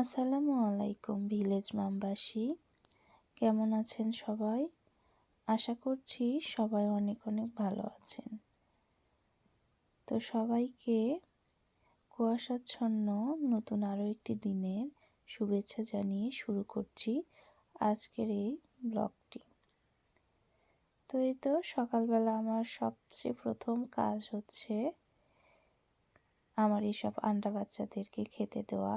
আসসালামু আলাইকুম ভিলেজ মামবাসী কেমন আছেন সবাই? আশা করছি সবাই অনেক অনেক ভালো আছেন। তো সবাইকে কুয়াশাচ্ছন্ন নতুন আরও একটি দিনের শুভেচ্ছা জানিয়ে শুরু করছি আজকের এই ব্লগটি। তো এই তো সকালবেলা আমার সবচেয়ে প্রথম কাজ হচ্ছে আমার এইসব আন্ডা বাচ্চাদেরকে খেতে দেওয়া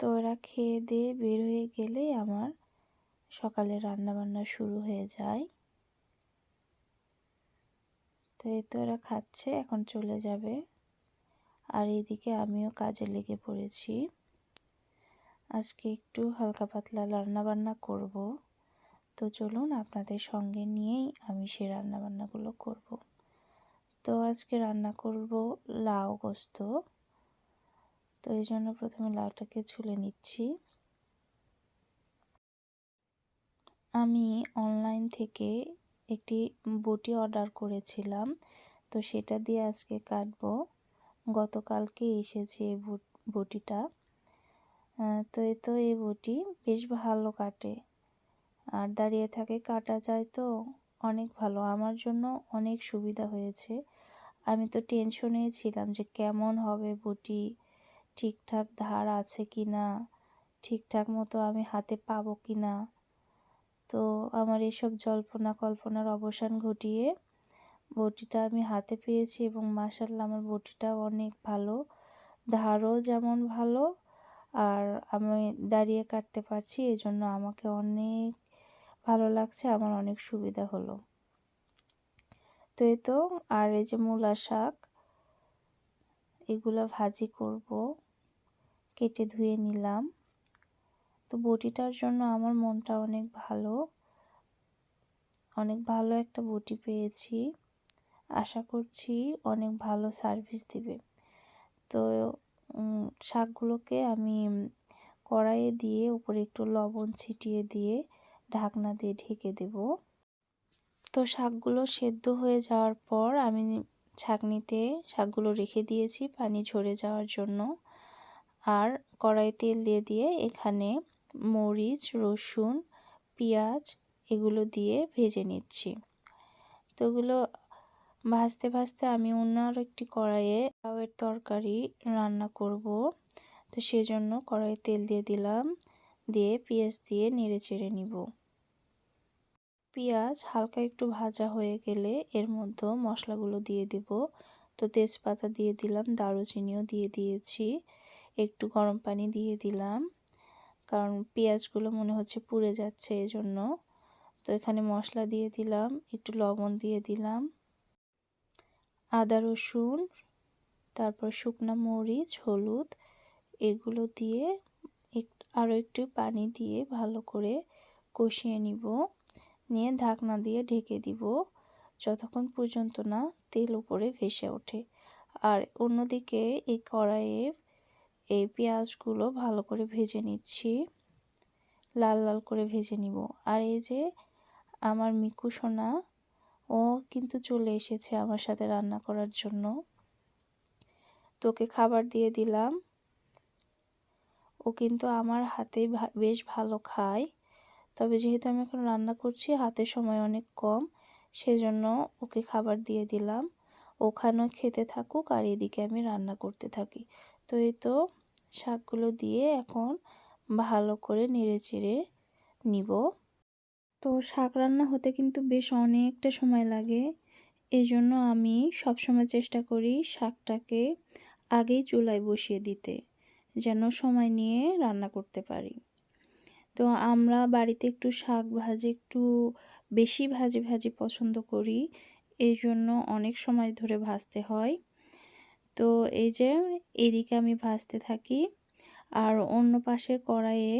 তো ওরা খেয়ে দিয়ে বের হয়ে গেলেই আমার সকালে রান্নাবান্না শুরু হয়ে যায়। তো এই তো ওরা খাচ্ছে, এখন চলে যাবে। আর এইদিকে আমিও কাজে লেগে পড়েছি। আজকে একটু হালকা পাতলা রান্নাবান্না করব। তো চলুন আপনাদের সঙ্গে নিয়েই আমি সেই রান্নাবান্নাগুলো করব। তো আজকে রান্না করব লাউ গোস্ত। তো এই জন্য প্রথমে লাউটাকে ছুলে নিচ্ছি। আমি অনলাইন থেকে একটি বটি অর্ডার করেছিলাম, তো সেটা দিয়ে আজকে কাটবো। গতকালকে এসেছে এই বটিটা। তো এ তো এই বটি বেশ ভালো কাটে। আর দাঁড়িয়ে থাকে কাটা যায় তো অনেক ভালো। আমার জন্য অনেক সুবিধা হয়েছে। আমি তো টেনশনেই ছিলাম যে কেমন হবে বটি ঠিকঠাক ধার আছে কি না ঠিকঠাক মতো আমি হাতে পাবো কি না তো আমার এইসব জল্পনা কল্পনার অবসান ঘটিয়ে বটিটা আমি হাতে পেয়েছি এবং মাসাল্লাহ আমার বটিটা অনেক ভালো। ধারও যেমন ভালো আর আমি দাঁড়িয়ে কাটতে পারছি এই জন্য আমাকে অনেক ভালো লাগছে, আমার অনেক সুবিধা হলো। তো এই তো আর এই যে মূলা শাক এগুলো ভাজি করব, কেটে ধুয়ে নিলাম। তো বটিটার জন্য আমার মনটা অনেক ভালো অনেক ভালো একটা বটি পেয়েছি। আশা করছি অনেক ভালো সার্ভিস দিবে। তো শাকগুলোকে আমি কড়াইয়ে দিয়ে উপরে একটু লবণ ছিটিয়ে দিয়ে ঢাকনা দিয়ে ঢেকে দেব। তো শাকগুলো সেদ্ধ হয়ে যাওয়ার পর আমি ছাঁকনিতে শাকগুলো রেখে দিয়েছি পানি ঝরে যাওয়ার জন্য। আর কড়াই তেল দিয়ে দিয়ে এখানে মরিচ, রসুন, পেঁয়াজ এগুলো দিয়ে ভেজে নিচ্ছি। তো এগুলো ভাজতে ভাজতে আমি অন্য আরও একটি কড়াইয়ে লাউয়ের তরকারি রান্না করব। তো সেজন্য কড়াইয়ে তেল দিয়ে দিলাম, দিয়ে পেঁয়াজ দিয়ে নেড়ে চেড়ে নিব। পেঁয়াজ হালকা একটু ভাজা হয়ে গেলে এর মধ্যে মশলাগুলো দিয়ে দিব। তো তেজপাতা দিয়ে দিলাম, দারুচিনিও দিয়ে দিয়েছি, একটু গরম পানি দিয়ে দিলাম, কারণ পেঁয়াজগুলো মনে হচ্ছে পুড়ে যাচ্ছে এজন্য। তো এখানে মশলা দিয়ে দিলাম, একটু লবণ দিয়ে দিলাম, আদা রসুন, তারপর শুকনা মরিচ, হলুদ, এগুলো দিয়ে আরও একটু পানি দিয়ে ভালো করে কষিয়ে নিব। নিয়ে ঢাকনা দিয়ে ঢেকে দিব। যতক্ষণ পর্যন্ত না তেল উপরে ভেসে ওঠে। আর অন্যদিকে এই কড়াইয়ে এই পেঁয়াজগুলো ভালো করে ভেজে নিচ্ছি। লাল লাল করে ভেজে নিব। আর এই যে আমার মিকু সোনা, ও কিন্তু চলে এসেছে আমার সাথে রান্না করার জন্য। তোকে খাবার দিয়ে দিলাম। ও কিন্তু আমার হাতে বেশ ভালো খায়। তবে যেহেতু আমি এখন রান্না করছি হাতে সময় অনেক কম, সেজন্য ওকে খাবার দিয়ে দিলাম। ওখানেও খেতে থাকুক আর এদিকে আমি রান্না করতে থাকি। তো এই তো শাকগুলো দিয়ে এখন ভালো করে নেড়ে চেড়ে নিব। তো শাক রান্না হতে কিন্তু বেশ অনেকটা সময় লাগে এই জন্য আমি সবসময় চেষ্টা করি শাকটাকে আগেই চুলায় বসিয়ে দিতে, যেন সময় নিয়ে রান্না করতে পারি। তো আমরা বাড়িতে একটু শাক ভাজি, একটু বেশি ভাজি ভাজি পছন্দ করি। এই জন্য অনেক সময় ধরে ভাজতে হয়। তো এই যে এদিকে আমি ভাজতে থাকি আর অন্য পাশের কড়াইয়ে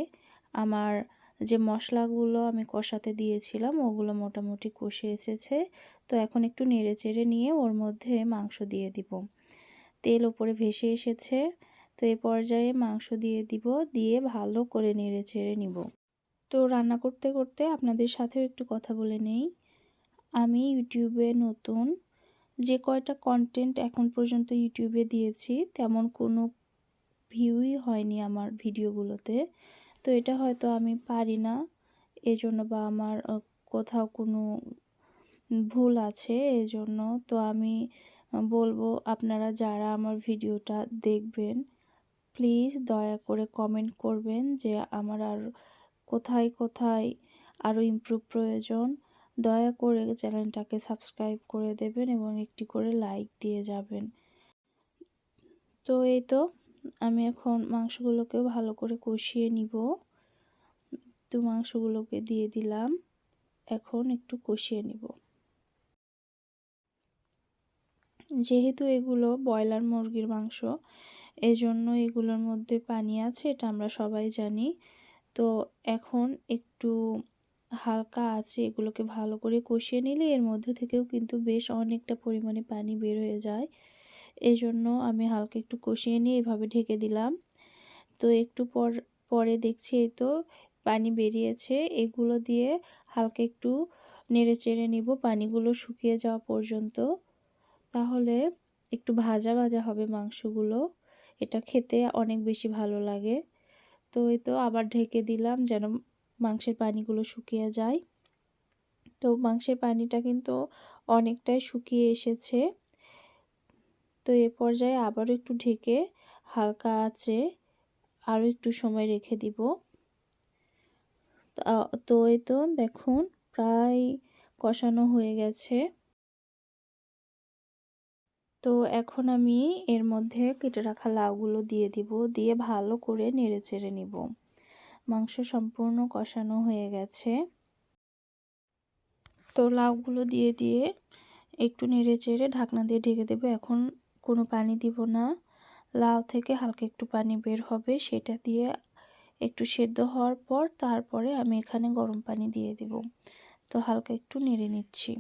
আমার যে মশলাগুলো আমি কষাতে দিয়েছিলাম, ওগুলো মোটামুটি কষে এসেছে। তো এখন একটু নেড়ে চেড়ে নিয়ে ওর মধ্যে মাংস দিয়ে দিব। তেল ওপরে ভেসে এসেছে। তো এই পর্যায়ে মাংস দিয়ে দিব, দিয়ে ভালো করে নেড়ে ছেড়ে নিব। তো রান্না করতে করতে আপনাদের সাথেও একটু কথা বলে নেই। আমি ইউটিউবে নতুন, যে কয়টা কন্টেন্ট এখন পর্যন্ত ইউটিউবে দিয়েছি, তেমন কোনো ভিউই হয়নি আমার ভিডিওগুলোতে। তো এটা হয়তো আমি পারি না, এজন্য বা আমার কোথাও কোনো ভুল আছে এজন্য। তো আমি বলব, আপনারা যারা আমার ভিডিওটা দেখবেন প্লিজ দয়া করে কমেন্ট করবেন যে আমার আর কোথায় কোথায় আরও ইমপ্রুভ প্রয়োজন। দয়া করে চ্যানেলটাকে সাবস্ক্রাইব করে দেবেন এবং একটি করে লাইক দিয়ে যাবেন। তো এই তো, আমি এখন মাংসগুলোকেও ভালো করে কষিয়ে নিব। তো মাংসগুলোকে দিয়ে দিলাম। এখন একটু কষিয়ে নিব। যেহেতু এগুলো ব্রয়লার মুরগির মাংস এজন্য এগুলোর মধ্যে পানি আছে, এটা আমরা সবাই জানি। তো এখন একটু হালকা আছে, এগুলোকে ভালো করে কষিয়ে নিলে এর মধ্যে থেকেও কিন্তু বেশ অনেকটা পরিমাণে পানি বের হয়ে যায়। এই জন্য আমি হালকা একটু কষিয়ে নিয়ে এভাবে ঢেকে দিলাম। তো একটু পর, পরে দেখছি এই তো পানি বেরিয়েছে, এগুলো দিয়ে হালকা একটু নেড়ে চেড়ে নিব, পানিগুলো শুকিয়ে যাওয়া পর্যন্ত। তাহলে একটু ভাজা ভাজা হবে মাংসগুলো। এটা খেতে অনেক বেশি ভালো লাগে। তো এই তো আবার ঢেকে দিলাম যেন মাংসের পানিগুলো শুকিয়ে যায়। তো মাংসের পানিটা কিন্তু অনেকটাই শুকিয়ে এসেছে। তো এ পর্যায়ে আবারও একটু ঢেকে হালকা আছে আরও একটু সময় রেখে দিব। তো এই তো দেখুন প্রায় কষানো হয়ে গেছে। তো এখন আমি এর মধ্যে কেটে রাখা লাউগুলো দিয়ে দিব, দিয়ে ভালো করে নেড়ে চেড়ে নিব। মাংস সম্পূর্ণ কষানো হয়ে গেছে। তো লাউগুলো দিয়ে দিয়ে একটু নেড়ে চেড়ে ঢাকনা দিয়ে ঢেকে দেবো। এখন কোনো পানি দিব না। লাউ থেকে হালকা একটু পানি বের হবে, সেটা দিয়ে একটু সেদ্ধ হওয়ার পর তারপরে আমি এখানে গরম পানি দিয়ে দেব। তো হালকা একটু নেড়ে নিচ্ছি।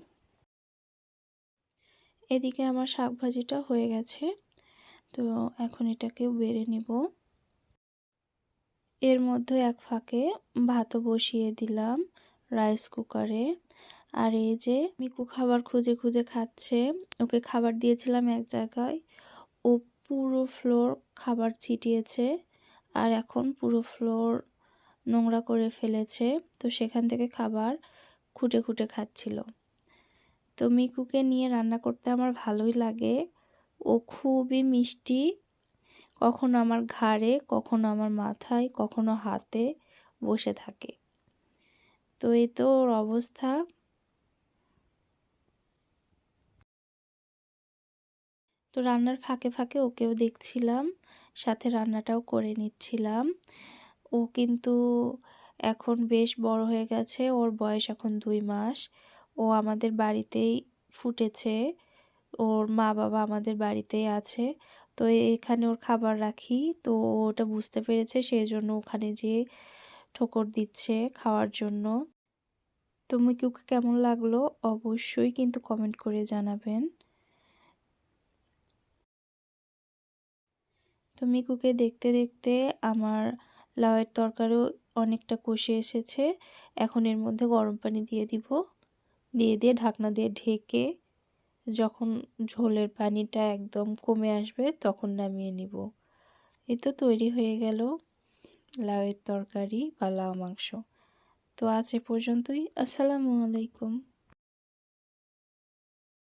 এদিকে আমার শাক ভাজিটা হয়ে গেছে। তো এখন এটাকে বেড়ে নিব। এর মধ্যে এক ফাঁকে ভাতও বসিয়ে দিলাম রাইস কুকারে আর এই যে মিকু খাবার খুঁজে খুঁজে খাচ্ছে, ওকে খাবার দিয়েছিলাম এক জায়গায়। ও পুরো ফ্লোর খাবার ছিটিয়েছে আর এখন পুরো ফ্লোর নোংরা করে ফেলেছে। তো সেখান থেকে খাবার খুঁটে খুঁটে খাচ্ছিল। তো মিকুকে নিয়ে রান্না করতে আমার ভালোই লাগে। ও খুবই মিষ্টি। কখনো আমার ঘাড়ে, কখনো আমার মাথায়, কখনো হাতে বসে থাকে। তো এই তো ওর অবস্থা। তো রান্নার ফাঁকে ফাঁকে ওকেও দেখছিলাম, সাথে রান্নাটাও করে নিচ্ছিলাম। ও কিন্তু এখন বেশ বড় হয়ে গেছে, ওর বয়স এখন দুই মাস। ও আমাদের বাড়িতেই ফুটেছে। ওর মা বাবা আমাদের বাড়িতেই আছে। তো এখানে ওর খাবার রাখি। তো ওটা বুঝতে পেরেছে সেই জন্য ওখানে যেয়ে ঠোকর দিচ্ছে খাওয়ার জন্য। তো মিকুকে কেমন লাগল? অবশ্যই কিন্তু কমেন্ট করে জানাবেন। তো মিকুকে দেখতে দেখতে আমার লাউয়ের তরকারিও অনেকটা কষে এসেছে। এখন এর মধ্যে গরম পানি দিয়ে দিব। দিয়ে দিয়ে ঢাকনা দিয়ে ঢেকে যখন ঝোলের পানিটা একদম কমে আসবে তখন নামিয়ে নিব। এই তো তৈরি হয়ে গেল লাউয়ের তরকারি বা লাউ মাংস। তো আজ এ পর্যন্তই। আসসালামু আলাইকুম।